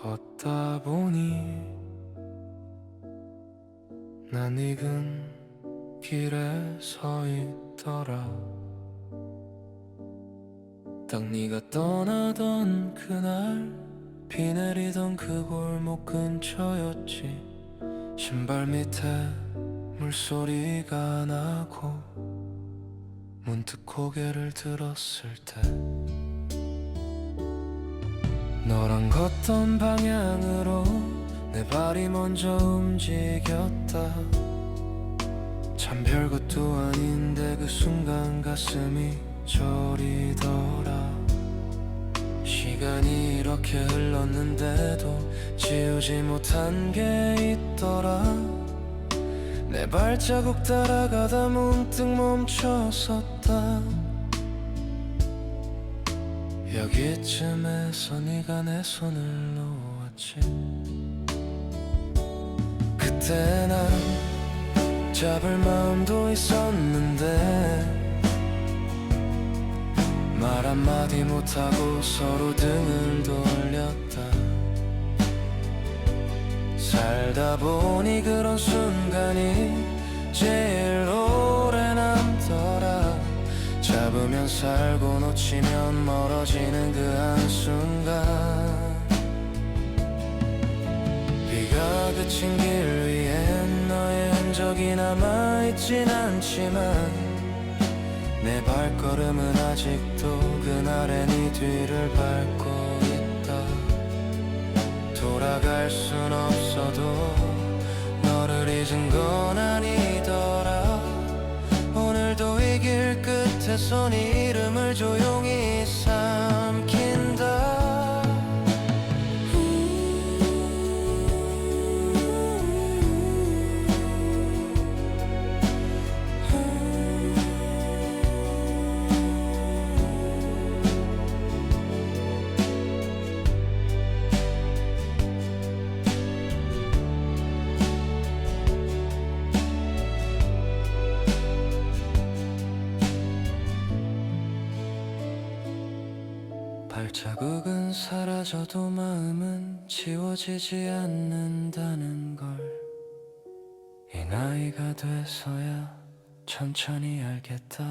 걷다 보니 난 익은 길에 서 있더라. 딱 네가 떠나던 그날 비 내리던 그 골목 근처였지. 신발 밑에 물소리가 나고 문득 고개를 들었을 때 너랑 걷던 방향으로 내 발이 먼저 움직였다. 참 별것도 아닌데 그 순간 가슴이 저리더라. 시간이 이렇게 흘렀는데도 지우지 못한 게 있더라. 내 발자국 따라가다 문득 멈춰섰다 여기쯤에서 네가 내 손을 놓았지. 그때 난 잡을 마음도 있었는데 말 한마디 못하고 서로 등을 돌렸다. 살다 보니 그런 순간이 제일 잡으면 살고 놓치면 멀어지는 그 한순간. 비가 그친 길 위엔 너의 흔적이 남아있진 않지만 내 발걸음은 아직도 그날의 네 뒤를 밟고 있다. 돌아갈 순 없어도 너를 잊은 건 아니더라 네 이름을 조용히 발자국은 사라져도 마음은 지워지지 않는다는 걸. 이 나이가 돼서야 천천히 알겠다